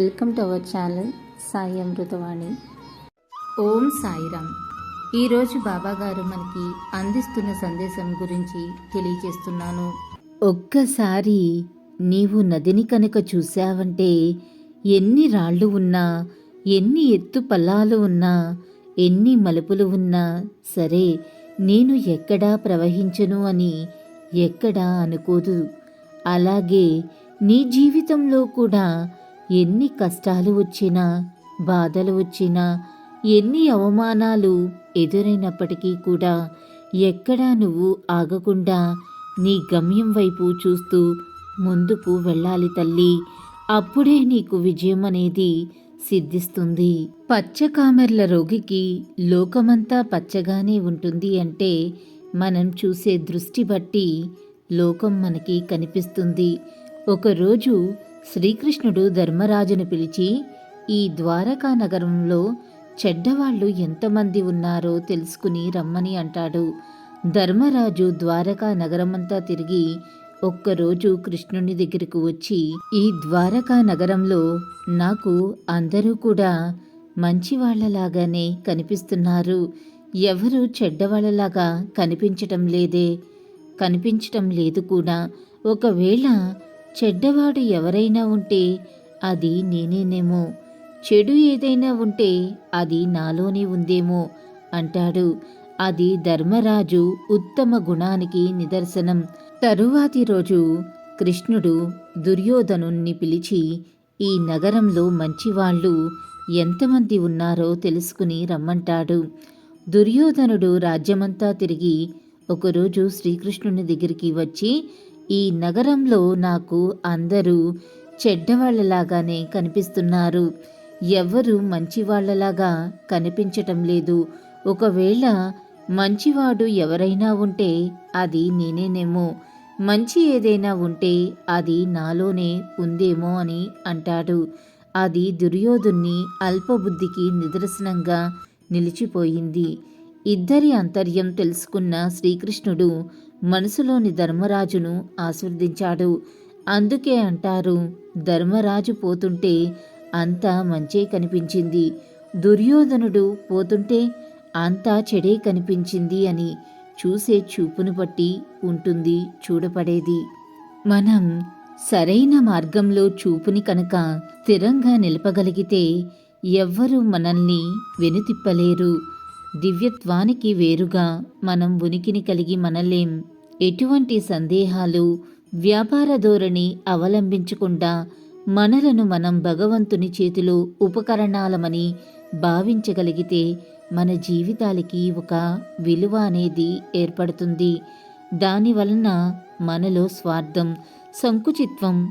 Welcome to our channel Sai Amritavani. Om Sairam. ఈరోజు బాబా గారు మనకి అందిస్తున్న సందేశం గురించి తెలియజేస్తున్నాను. ఒక్కసారి నీవు నదిని కనుక చూశావంటే ఎన్ని రాళ్ళు ఉన్నా ఎన్ని ఎత్తు పల్లాలు ఉన్నా ఎన్ని మలుపులు ఉన్నా సరే నేను ఎక్కడా ప్రవహించను అని ఎక్కడా అనుకోదు. అలాగే నీ జీవితంలో కూడా ఎన్ని కష్టాలు వచ్చినా బాధలు వచ్చినా ఎన్ని అవమానాలు ఎదురైనప్పటికీ కూడా ఎక్కడా నువ్వు ఆగకుండా నీ గమ్యం వైపు చూస్తూ ముందుకు వెళ్ళాలి తల్లి. అప్పుడే నీకు విజయం అనేది సిద్ధిస్తుంది. పచ్చకామెర్ల రోగికి లోకమంతా పచ్చగానే ఉంటుంది అంటే మనం చూసే దృష్టి బట్టి లోకం మనకి కనిపిస్తుంది. ఒకరోజు శ్రీకృష్ణుడు ధర్మరాజును పిలిచి ఈ ద్వారకా నగరంలో చెడ్డవాళ్ళు ఎంతమంది ఉన్నారో తెలుసుకుని రమ్మని అంటాడు. ధర్మరాజు ద్వారకా నగరమంతా తిరిగి ఒక్కరోజు కృష్ణుని దగ్గరకు వచ్చి ఈ ద్వారకా నగరంలో నాకు అందరూ కూడా మంచివాళ్ళలాగానే కనిపిస్తున్నారు. ఎవరు చెడ్డవాళ్ళలాగా కనిపించటం లేదే. కనిపించటం లేదు కూడా. ఒకవేళ చెడ్డవాడు ఎవరైనా ఉంటే అది నేనేనేమో. చెడు ఏదైనా ఉంటే అది నాలోనే ఉందేమో అంటాడు. అది ధర్మరాజు ఉత్తమ గుణానికి నిదర్శనం. తరువాతి రోజు కృష్ణుడు దుర్యోధనుణ్ణి పిలిచి ఈ నగరంలో మంచివాళ్ళు ఎంతమంది ఉన్నారో తెలుసుకుని రమ్మంటాడు. దుర్యోధనుడు రాజ్యమంతా తిరిగి ఒకరోజు శ్రీకృష్ణుని దగ్గరికి వచ్చి ఈ నగరంలో నాకు అందరూ చెడ్డవాళ్ళలాగానే కనిపిస్తున్నారు. ఎవ్వరు మంచివాళ్ళలాగా కనిపించటం లేదు. ఒకవేళ మంచివాడు ఎవరైనా ఉంటే అది నేనేనేమో. మంచి ఏదైనా ఉంటే అది నాలోనే ఉందేమో అని అంటాడు. అది దుర్యోధుణ్ణి అల్పబుద్ధికి నిదర్శనంగా నిలిచిపోయింది. ఇద్దరి అంతర్యం తెలుసుకున్న శ్రీకృష్ణుడు మనసులోని ధర్మరాజును ఆశీర్దించాడు అందుకే అంటారు ధర్మరాజు పోతుంటే అంతా మంచే కనిపించింది. దుర్యోధనుడు పోతుంటే అంతా చెడే కనిపించింది అని చూసే చూపును బట్టి ఉంటుంది చూడపడేది మనం సరైన మార్గంలో చూపుని కనుక స్థిరంగా నిలపగలిగితే ఎవ్వరూ మనల్ని వెనుతిప్పలేరు. దివ్యత్వానికి వేరుగా మనం ఉనికిని కలిగి మనలేం. ఎటువంటి సందేహాలు వ్యాపార ధోరణి అవలంబించకుండా మనలను మనం భగవంతుని చేతిలో ఉపకరణాలమని భావించగలిగితే మన జీవితాలకి ఒక విలువ అనేది ఏర్పడుతుంది. దానివలన మనలో స్వార్థం సంకుచిత్వం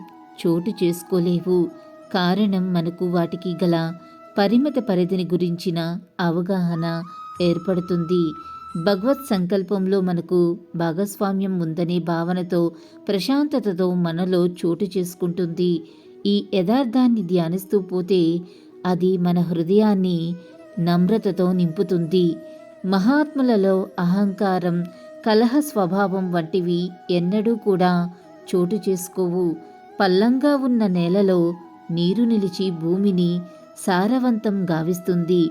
చోటు చేసుకోలేవు. కారణం మనకు వాటికి గల పరిమిత పరిధిని గురించిన అవగాహన ఏర్పడుతుంది. భగవత్ సంకల్పంలో మనకు భాగస్వామ్యం ఉందనే భావనతో ప్రశాంతతతో మనలో చోటు చేసుకుంటుంది. ఈ యథార్థాన్ని ధ్యానిస్తూ పోతే అది మన హృదయాన్ని నమ్రతతో నింపుతుంది. మహాత్ములలో అహంకారం కలహ స్వభావం వంటివి ఎన్నడూ కూడా చోటు చేసుకోవు. పల్లంగా ఉన్న నేలలో నీరు నిలిచి భూమిని సారవంతం గావిస్తుంది.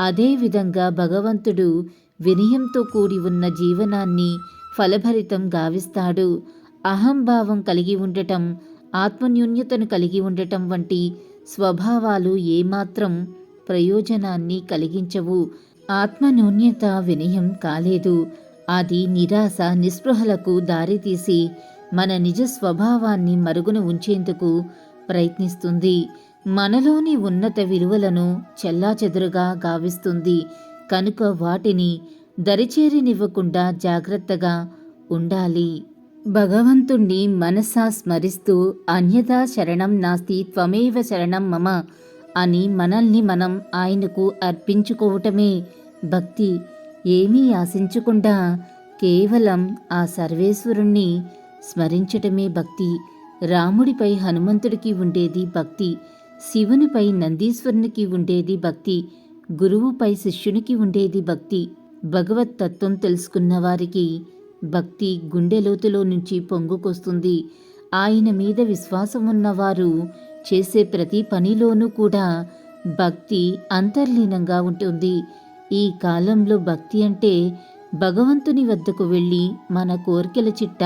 అదేవిధంగా భగవంతుడు వినయంతో కూడి ఉన్న జీవనాన్ని ఫలభరితం గావిస్తాడు. అహంభావం కలిగి ఉండటం ఆత్మన్యూన్యతను కలిగి ఉండటం వంటి స్వభావాలు ఏమాత్రం ప్రయోజనాన్ని కలిగించవు. ఆత్మన్యూన్యత వినయం కాలేదు. అది నిరాశ నిస్పృహలకు దారితీసి మన నిజ స్వభావాన్ని మరుగున ఉంచేందుకు ప్రయత్నిస్తుంది. మనలోని ఉన్నత విలువలను చెల్లాచెదురుగా గావిస్తుంది. కనుక వాటిని దరిచేరినివ్వకుండా జాగ్రత్తగా ఉండాలి. భగవంతుణ్ణి మనసా స్మరిస్తూ అన్యదా శరణం నాస్తి త్వమేవ శరణం మమ అని మనల్ని మనం ఆయనకు అర్పించుకోవటమే భక్తి. ఏమీ ఆశించకుండా కేవలం ఆ సర్వేశ్వరుణ్ణి స్మరించటమే భక్తి. రాముడిపై హనుమంతుడికి ఉండేది భక్తి. శివునిపై నందీశ్వరునికి ఉండేది భక్తి గురువుపై శిష్యునికి ఉండేది భక్తి. భగవత్ తత్వం తెలుసుకున్న వారికి భక్తి గుండె లోతులో నుంచి పొంగుకొస్తుంది. ఆయన మీద విశ్వాసం ఉన్నవారు చేసే ప్రతి పనిలోనూ కూడా భక్తి అంతర్లీనంగా ఉంటుంది. ఈ కాలంలో భక్తి అంటే భగవంతుని వద్దకు వెళ్ళి మన కోరికల చిట్ట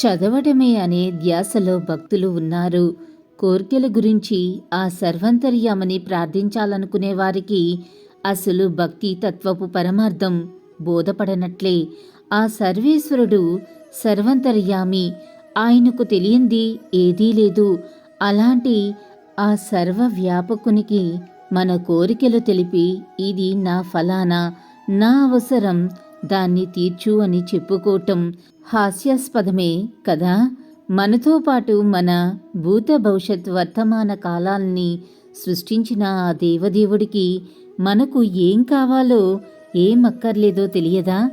చదవడమే అనే ధ్యాసలో భక్తులు ఉన్నారు. కోర్కెల గురించి ఆ సర్వంతర్యామని ప్రార్థించాలనుకునే వారికి అసలు భక్తి తత్వపు పరమార్థం బోధపడనట్లే. ఆ సర్వేశ్వరుడు సర్వంతర్యామి ఆయనకు తెలియంది ఏదీ లేదు. అలాంటి ఆ సర్వ వ్యాపకునికి మన కోరికలు తెలిపి ఇది నా ఫలానా నా అవసరం దాన్ని తీర్చు అని చెప్పుకోవటం హాస్యాస్పదమే కదా? మనతో పాటు మన భూత భవిష్యత్ వర్తమాన కాలాల్ని సృష్టించిన ఆ దేవదేవుడికి మనకు ఏం కావాలో ఏం అక్కర్లేదో తెలియదా?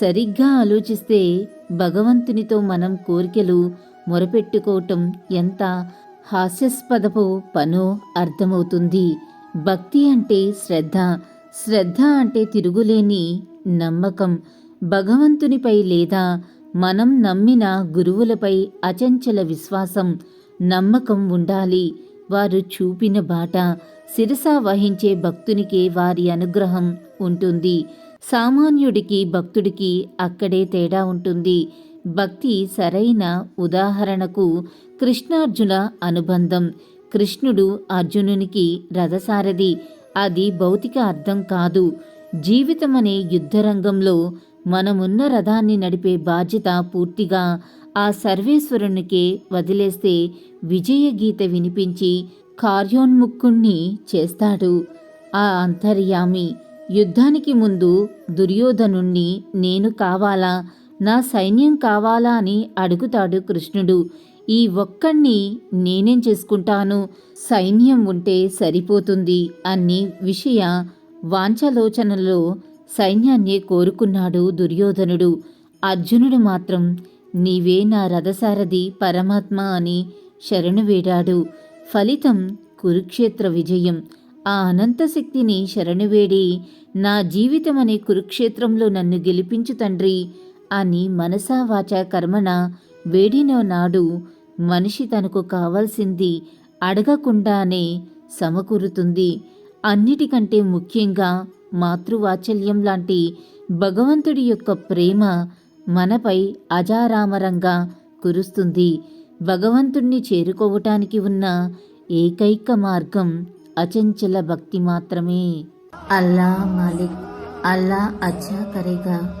సరిగ్గా ఆలోచిస్తే భగవంతునితో మనం కోరికలు మొరపెట్టుకోవటం ఎంత హాస్యాస్పదపు పనో అర్థమవుతుంది. భక్తి అంటే శ్రద్ధ శ్రద్ధ అంటే తిరుగులేని నమ్మకం. భగవంతునిపై లేదా మనం నమ్మిన గురువులపై అచంచల విశ్వాసం నమ్మకం ఉండాలి. వారు చూపిన బాట శిరస వహించే భక్తునికే వారి అనుగ్రహం ఉంటుంది. సామాన్యుడికి భక్తుడికి అక్కడే తేడా ఉంటుంది. భక్తి సరైన ఉదాహరణకు కృష్ణార్జున అనుబంధం. కృష్ణుడు అర్జునునికి రథసారథి. అది భౌతిక అర్థం కాదు. జీవితం అనే యుద్ధరంగంలో మనమున్న రథాన్ని నడిపే బాధ్యత పూర్తిగా ఆ సర్వేశ్వరునికే వదిలేస్తే విజయ గీత వినిపించి కార్యోన్ముఖుణ్ణి చేస్తాడు. ఆ అంతర్యామి యుద్ధానికి ముందు దుర్యోధనుణ్ణి నేను కావాలా? నా సైన్యం కావాలా అని అడుగుతాడు కృష్ణుడు. ఈ ఒక్కణ్ణి నేనేం చేసుకుంటాను? సైన్యం ఉంటే సరిపోతుంది అన్ని విషయ వాంఛలోచనలో సైన్యాన్ని కోరుకున్నాడు దుర్యోధనుడు. అర్జునుడు మాత్రం నీవే నా రథసారథి పరమాత్మ అని శరణు వేడాడు. ఫలితం కురుక్షేత్ర విజయం. ఆ అనంత శక్తిని శరణువేడి నా జీవితం అనే కురుక్షేత్రంలో నన్ను గెలిపించు తండ్రి అని మనసా వాచ కర్మణ వేడినో నాడు మనిషి తనకు కావాల్సింది అడగకుండానే సమకూరుతుంది. అన్నిటికంటే ముఖ్యంగా మాతృవాత్సల్యం లాంటి భగవంతుడి యొక్క ప్రేమ మనపై అజారామరంగా కురుస్తుంది. భగవంతుణ్ణి చేరుకోవటానికి ఉన్న ఏకైక మార్గం అచంచల భక్తి మాత్రమే. అల్లా మాలిక్ అల్లా అచ్చా కరేగా.